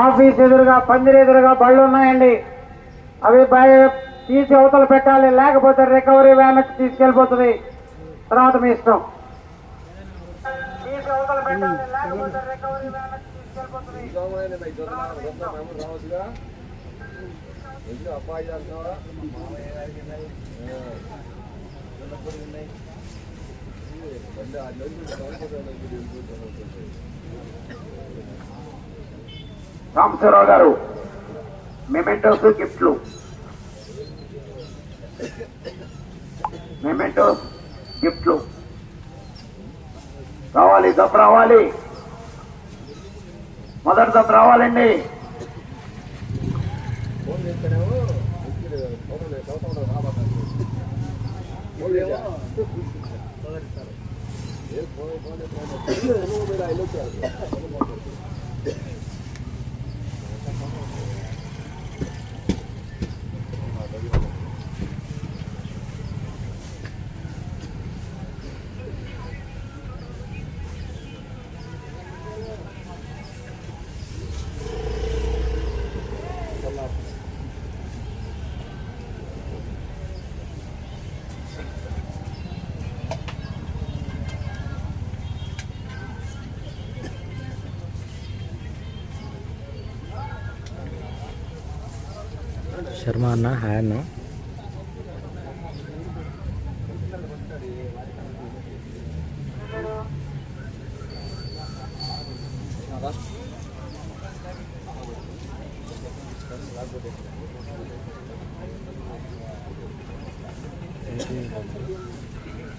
Office ఎదురుగా పందిరి ఎదురుగా బళ్ళు ఉన్నాయండి అవి తీసి అవతల పెట్టాలి. లేకపోతే రికవరీ వ్యాన్ తీసుకెళ్ళిపోతుంది. తర్వాత మీ ఇష్టం. తీసి లేకపోతే గారు మెమెంటోస్ గిఫ్ట్లు. మెమెంటోస్ గిఫ్ట్లు. రావాలి దప్ రావాలి. మొదటి దప్ రావాలండి. శర్మ అన్న హాయ్ అన్న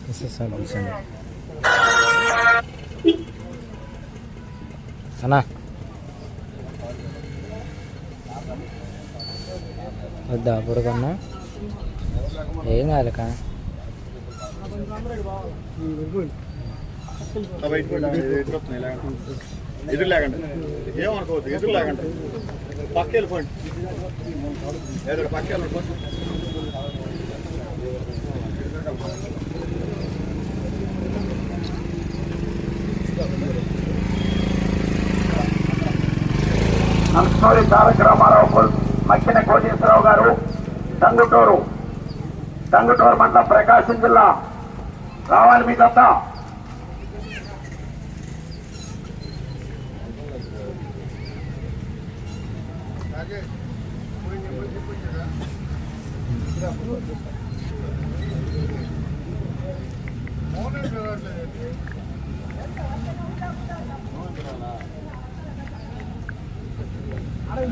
ఎస్ఎస్ఆర్ కూర్చోండి వద్దా అప్పుడు కన్నా ఏం కాదు కా ఎదురు లేకండి ఏమనుకోవద్దు ఎదురు లేకండి పక్క వెళ్ళిపోండి ఎదురు పక్క వెళ్ళిపోండి నల్సూరి తారక రామారావు పుల్ మక్కిన కోటేశ్వరరావు గారు టంగుటూరు టంగుటూరు మండలం ప్రకాశం జిల్లా రావాలి మీ దత్త.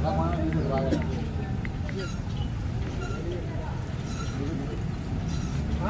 రావాలండి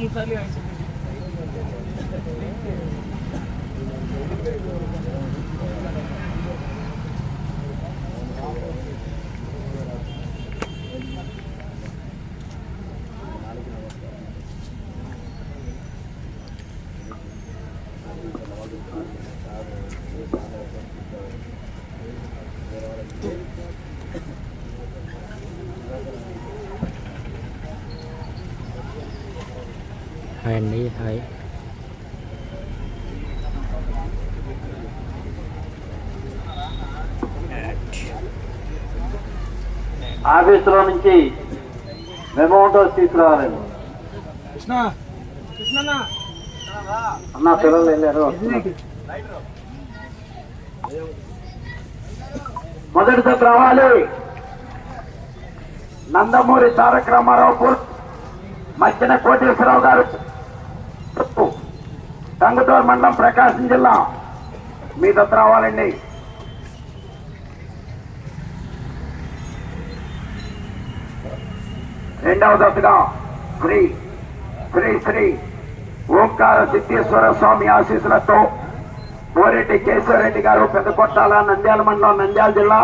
మొదటి దత్త రావాలి హాయ్ అండి హాయ్. ఆఫీసులో నుంచి మెమోటో తీసుకురావాలండి. అన్న పిల్లలు వెళ్ళారు మొదటి దశ రావాలి. నందమూరి తారక రామారావు మధ్యన కోటేశ్వరరావు గారు టంగుటూరు మండలం ప్రకాశం జిల్లా. మీ దశ రావాలండి. రెండవ దశగా శ్రీ శ్రీ శ్రీ ఓంకార సిద్ధేశ్వర స్వామి ఆశీస్సులతో పోరెడ్డి కేశవరెడ్డి గారు పెద్దకొట్టాల నంద్యాల మండలం నంద్యాల జిల్లా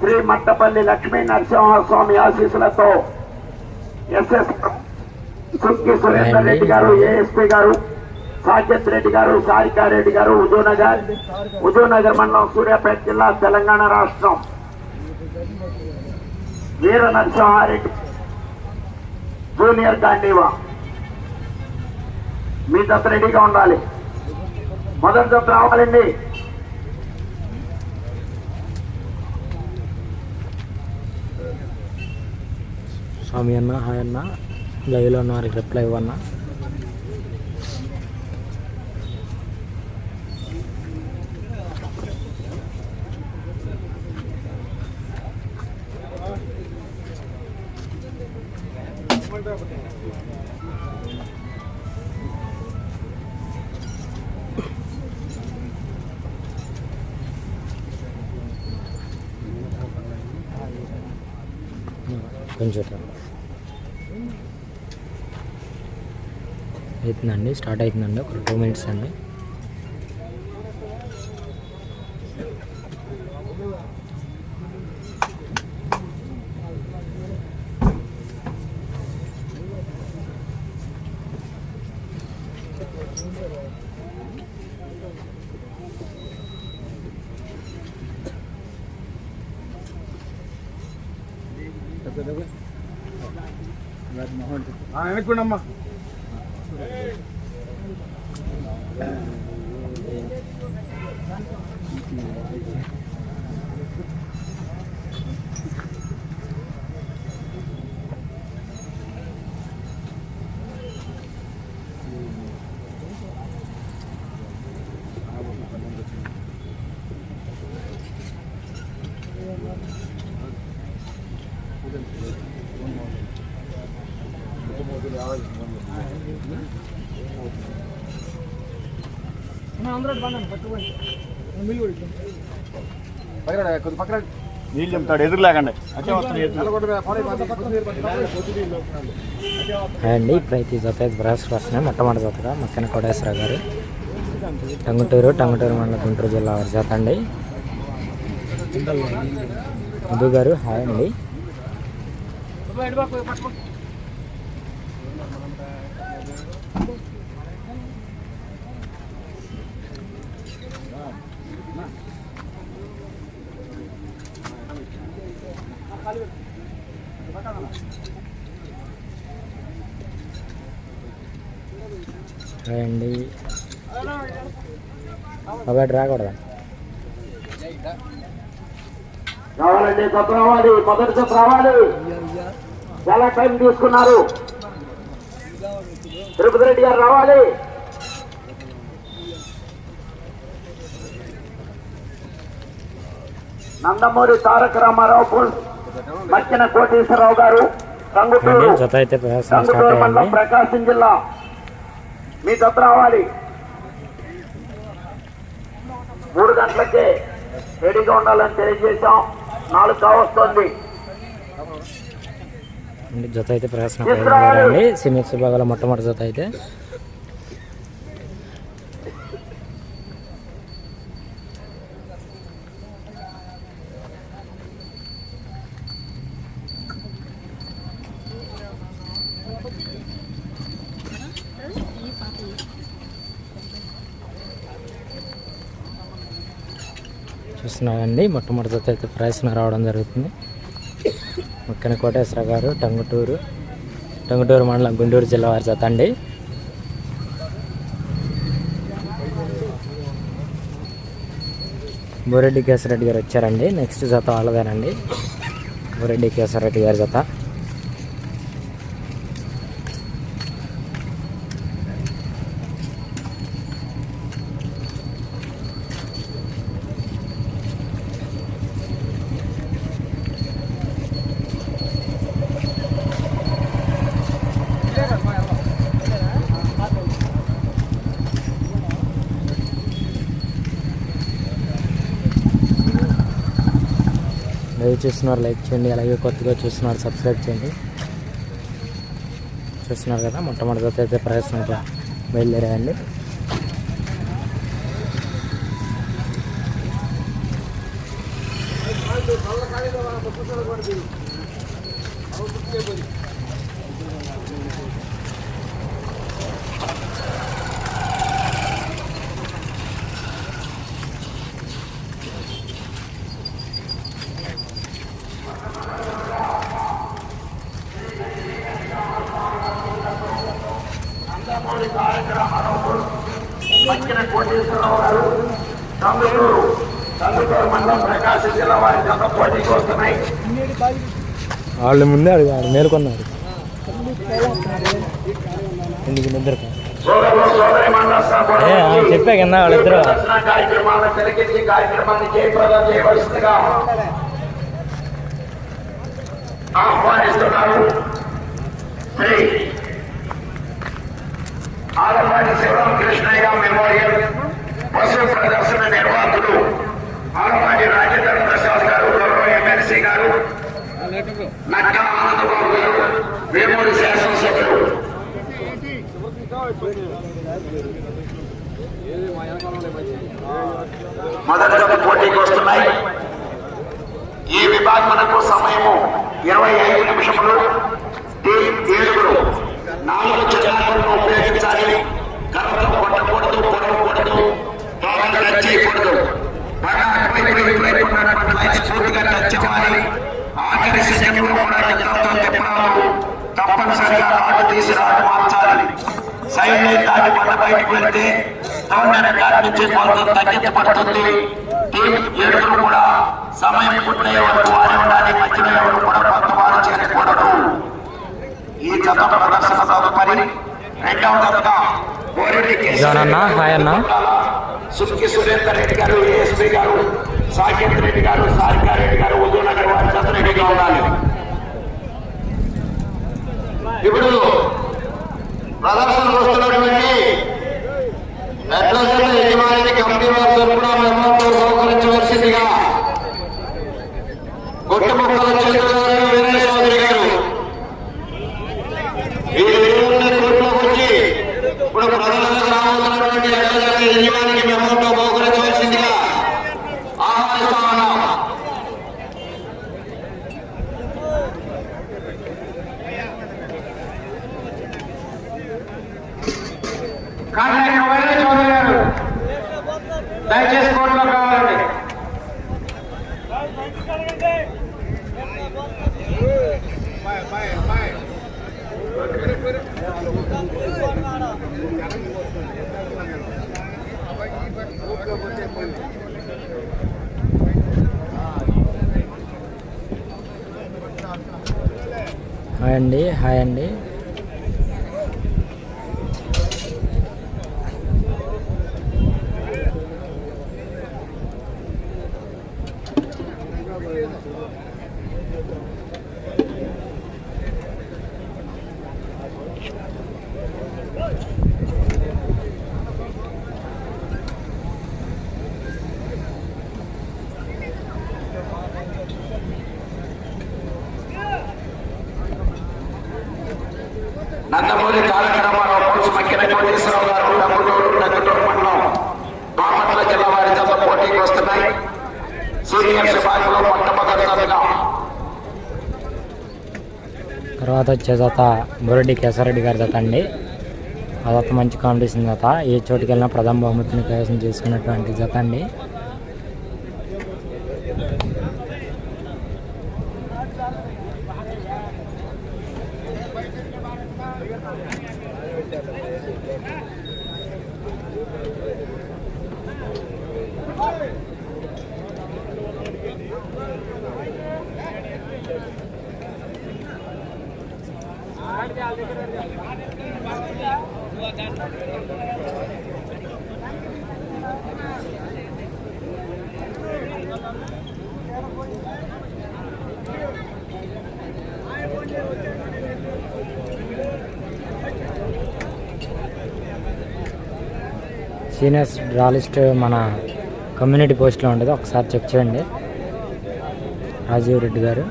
శ్రీ మట్టపల్లి లక్ష్మీ నరసింహస్వామి ఆశీస్సులతో ఎస్ఎస్ సుంకి సురేందర్ రెడ్డి గారు ఏఎస్పీ గారు సాకేత్ రెడ్డి గారు సారికారెడ్డి గారు హుజూర్నగర్ హుజూర్నగర్ మండలం సూర్యాపేట జిల్లా తెలంగాణ రాష్ట్రం. వీర నరసింహారెడ్డి జూనియర్ గాంధీవా. మీ దత్త రెడీగా ఉండాలి. మొదటి దత్త రావాలండి. స్వామి అన్న హాయ్ అన్న. లైవ్లో ఉన్న రిప్లై ఇవ్వన్నా. అవుతుందండి స్టార్ట్ అవుతుందండి ఒక టూ మినిట్స్ అండి. వెనక్కుండమ్మా నీళ్ళు చెప్తాడు ఎదురు లేకండి అండి ఇప్పుడైతే ఈ జత వస్తున్నాయి మొట్టమొదటి జతగా మక్కన కోటేశ్వరరావు గారు టంగుటూరు టంగుటూరు మండలం గుంటూరు జిల్లా వారి జత అండి మధు గారు హాయ్ అండి అండి కాబట్టి రాకూడదా? రావాలండి దత్త రావాలి మొదటి దత్త రావాలి. చాలా టైం తీసుకున్నారు. తిరుపతి రెడ్డి గారు రావాలి. నందమూరి తారక రామారావు మక్కిన కోటేశ్వరరావు గారు అండి రంగుటూరు జత అయితే ప్రయాసం స్టార్ట్ రంగుటూరు మండలం అయ్యండి ప్రకాశం జిల్లా మీ దత్త రావాలి. మూడు గంటలకే రెడీగా ఉండాలని తెలియజేశాం. నాలుగు కావస్తుంది. జత అయితే ప్రయాసం సీనియర్స్ విభాగంలో మొట్టమొదటి జత అయితే. చూస్తున్నారండి మొట్టమొదటి అయితే ప్రయాసం రావడం జరుగుతుంది. ముక్కన కోటేశ్వర గారు టంగుటూరు టంగుటూరు మండలం గుంటూరు జిల్లా వారి జత అండి. బోరెడ్డి కేశరెడ్డి గారు వచ్చారండి. నెక్స్ట్ జత వాళ్ళదేనండి. బోరెడ్డి కేశరెడ్డి గారి జత. లైవ్ చూస్తున్నారు లైక్ చేయండి. అలాగే కొత్తగా చూస్తున్నారు సబ్స్క్రైబ్ చేయండి. చూస్తున్నారు కదా మొట్టమొదటి అయితే ప్రదర్శనగా బయలుదేరాయండి అవుతుంది మక్కిన కోటేశ్వరరావు గారు కందుకూరు కందుకూరు మండలం ప్రకాశం జిల్లా వారి జత పోటీకి వస్తున్నాయి వాళ్ళు ముందే అడిగారు మేలుకొన్నారు. ఎందుకు నిద్ర చెప్పా కింద వాళ్ళిద్దరూ. కార్యక్రమాలను తిలకించి కార్యక్రమాన్ని జయప్రదం చేయవలసిందిగా ఆహ్వానిస్తున్నారు. శ్రీ ఆలపాటి శివరామకృష్ణయ్య మెమోరియల్ పశు ప్రదర్శన నిర్వాహకులు ఆలపాటి రాజేంద్ర ప్రసాద్ గారు గౌరవ ఎమ్మెల్సీ గారు నక్కా ఆనందబాబు గారు వేమూరి శాసనసభ్యులు. మొదటి పోటీకి వస్తున్నాయి. ఈ విభాగమునకు సమయము ఇరవై ఐదు నిమిషములు. ఏడుగురు. నాలుగు చిత్రాలను ఉపయోగించాలి. కర్రతో కొట్టకూడదు కొట్టకూడదు తోకలు టచ్ చేయకూడదు పూర్తిగా టచ్ అవ్వాలి ఆఖరి సెకండ్లో కూడా తప్పనిసరిగా తీసి మార్చాలి. సైడ్ లైన్ దాటి పంట బయటకు వెళ్తే గవర్నమెంట్ గారి నుంచి కొంత తగ్గించబడుతుంది టీం ఏడుగురు కూడా సమయం పూర్తయ్యే వరకు వారి ఉండాలి. మధ్యలో ఎవరు కూడా కొత్త వారు చేరకూడదు ఈ జత ప్రదర్శన తదుపరి రెండవ జతగా జోనన్న, హాయ్ అన్న. సుక్కి సురేందర్ రెడ్డి గారు ఏఎస్పీ గారు సాకేత్ రెడ్డి గారు సారికా రెడ్డి గారు ఉదయనగర్ వారి జత రెడ్డిగా ఉండాలి ఇప్పుడు ప్రదర్శన వస్తున్నటువంటి ఎట్లసెట్ యజమాని కంపెనీ వారి తరఫున మెమోతో సహకరించవలసిందిగా గుట్టముక్కల మొక్కల వీరయ్య చౌదరి గారు వీరు ఇరువురిని కోర్టులోకి వచ్చి ఇప్పుడు ప్రదర్శనకు రాబోతున్నటువంటి ఎట్లసెట్ యజమానికి మెమోతో సహకరించవలసిందిగా ఆహ్వానిస్తా ఉన్నాం కాంట్రాక్టర్ వైరే చౌదరి గారు దయచేసి కోర్టులో కావాలండి హాయ్ అండి హాయ్ అండి నందమూరి తారక రామారావు కోచ్ మక్కిన కోటేశ్వరరావు గారు డబ్బుటూరు దగ్గటూరు మండలం బాపట్ల జిల్లా వారి జత పోటీకి వస్తున్నాయి సీనియర్ విభాగంలో మొట్టమొదటిసారిగా తర్వాత వచ్చే జత బురెడ్డి కేశవరెడ్డి గారి జత అండి. అదొక మంచి కాంపిటీషన్ జత. ఏ చోటుకి వెళ్ళినా ప్రథమ బహుమతిని కైవసం చేసుకున్నటువంటి జత అండి. సీనియర్స్ డ్రా లిస్ట్ మన కమ్యూనిటీ పోస్ట్లో ఉండదు. ఒకసారి చెక్ చేయండి. రాజీవ్ రెడ్డి గారు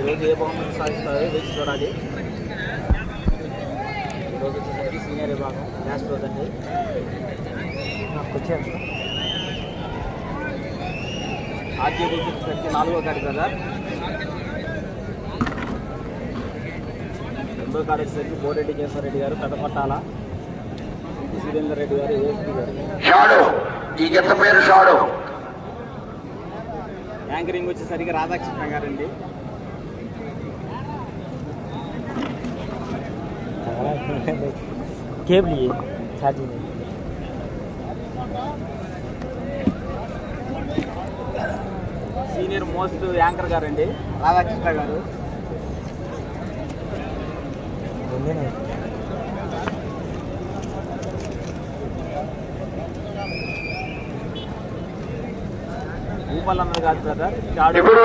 ఈరోజు ఏ బహుమతి సాధిస్తారో వేచి చూడాలి ఈరోజు వచ్చేసరికి సీనియర్ విభాగం లాస్ట్ రోజు అండి నాకు వచ్చాను వచ్చేసరికి నాలుగో కార్డు కదా రెండో కార్డు వచ్చేసరికి బోరెడ్డి కేశవరెడ్డి గారు పెద్దపట్టాల సురేందర్ రెడ్డి గారు ఏఎస్పీ గారు. షాడు! ఈ జత పేరు షాడు! యాంకరింగ్ వచ్చేసరికి రాధాకృష్ణ గారండి. Cable charging senior most anchor గారండి. రాధాకృష్ణ గారు. కాదు బ్రదర్ షాడు ఇప్పుడు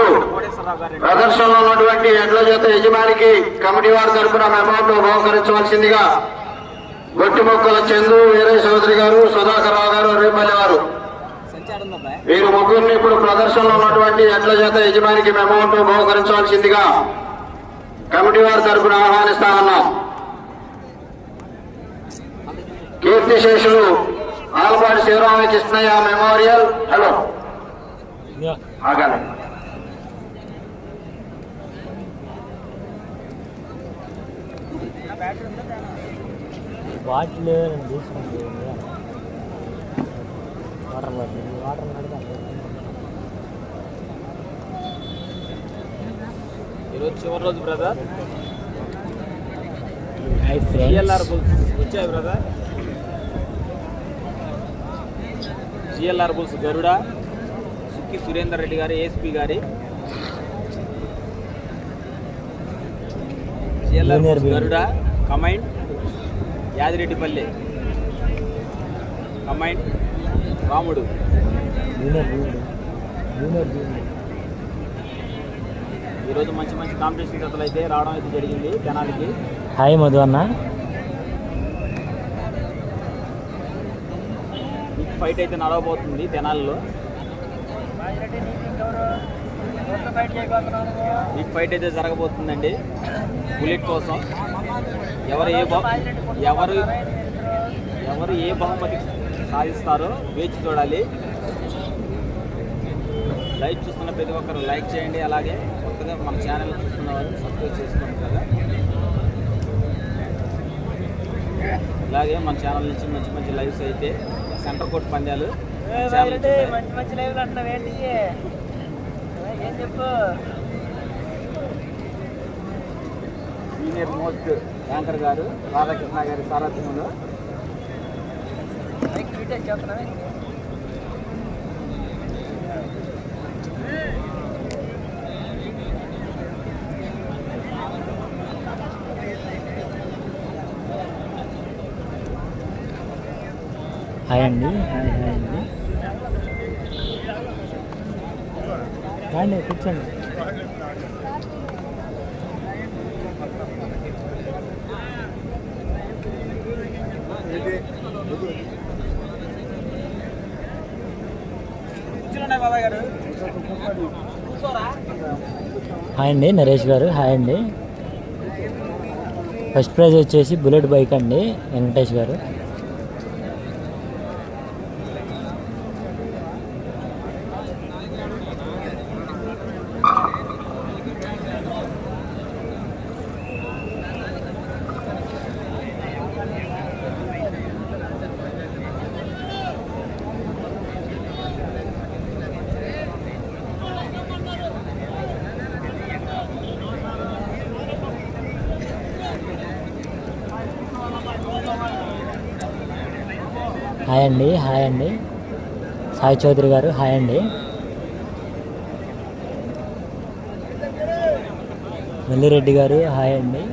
ప్రదర్శనలో ఉన్నటువంటి ఎడ్ల జత యజమానికి కమిటీ వారి తరపున అమౌంట్ బహుకరించవలసిందిగా గొట్టి మొక్కల చందు వీరే చౌదరి గారు సుధాకర్ రావు గారు రేపల్లి వారు. వీరు ముగ్గురిని ఇప్పుడు ప్రదర్శనలో ఉన్నటువంటి ఎడ్ల జత యజమానికి అమౌంట్ బహుకరించవలసిందిగా కమిటీ వారి తరపున ఆహ్వానిస్తా ఉన్నాం కీర్తిశేషులు ఆలపాటి శివరామకృష్ణయ్య మెమోరియల్ హలో. ఆగాలి. వాటర్ వాటర్ ఈరోజు చివరి రోజు బ్రదర్ జిఎల్ఆర్ బుల్స్ వచ్చాయి బ్రదర్ జిఎల్ఆర్ బుల్స్ గరుడ సుక్కి సురేందర్ రెడ్డి గారు ఏఎస్పీ గారి. GLR bulls. గరుడ కమైండ్ Yadireddipalli. Come and Ramudu junior junior junior junior ఈరోజు మంచి మంచి కాంపిటీషన్ జతలు అయితే రావడం అయితే జరిగింది జనాలకి. హాయ్ మధు అన్న. ఫైట్ అయితే నడవబోతుంది తెనాలిలో బిగ్ ఫైట్ అయితే జరగబోతుందండి. బుల్లెట్ కోసం. ఎవరు ఏ ఎవరు ఎవరు ఏ బహుమతి సాధిస్తారో వేచి చూడాలి. లైక్ చూస్తున్న ప్రతి ఒక్కరు లైక్ చేయండి అలాగే. మన ఛానల్ చూస్తున్న వారు సబ్స్క్రైబ్ చేసుకోండి కదా. అలాగే మన ఛానల్ నుంచి మంచి మంచి లైవ్స్ అయితే సెంటర్ కోర్ట్ పందాలు. మంచి మంచి లైవ్లు అంటున్నావు ఏంటి? ఏం చెప్పు? సీనియర్ మోస్ట్ యాంకర్ గారు రాధాకృష్ణ గారి సారథ్యంలో. చెప్తున్నా హాయ్ అండి. హాయ్ హాయ్ అండి. రండి కూర్చోండి. హాయ్ అండి నరేష్ గారు. హాయ్ అండి. ఫస్ట్ ప్రైజ్ వచ్చేసి బుల్లెట్ బైక్ అండి వెంకటేష్ గారు. హాయ్ అండి హాయ్ అండి. సాయి చౌదరి గారు హాయ్ అండి. మల్లిరెడ్డి గారు హాయ్ అండి.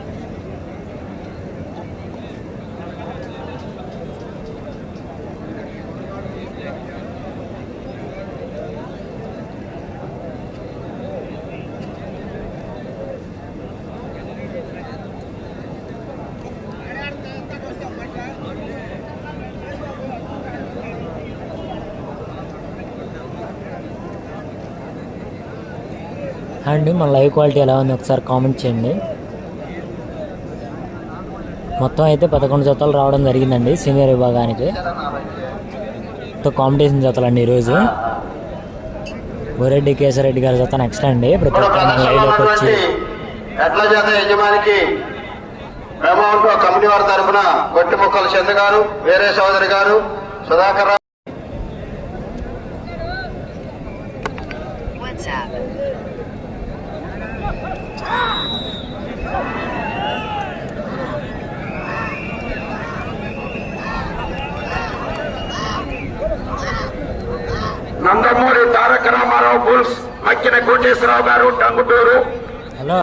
అండి మన లైవ్ క్వాలిటీ ఎలా ఉంది ఒకసారి కామెంట్ చేయండి. మొత్తం అయితే పదకొండు జతలు రావడం జరిగిందండి సీనియర్ విభాగానికి. మొత్తం కాంపిటీషన్ జతలు అండి ఈరోజు. బోరెడ్డి కేశరెడ్డి గారి జత నెక్స్ట్ అండి. ప్రతి మన లైవ్లోకి వచ్చి ప్రదర్శనలో ఎడ్ల జాత యజమానికి అమౌంట్ కంపెనీ వారి తరఫున గొట్టి మొక్కల చంద్ర గారు వేరే సోదరి గారు సుధాకర్ నందమూరి తారక రామారావు బుల్స్ మక్కిన కోటేశ్వరరావు గారు టంగుటూరు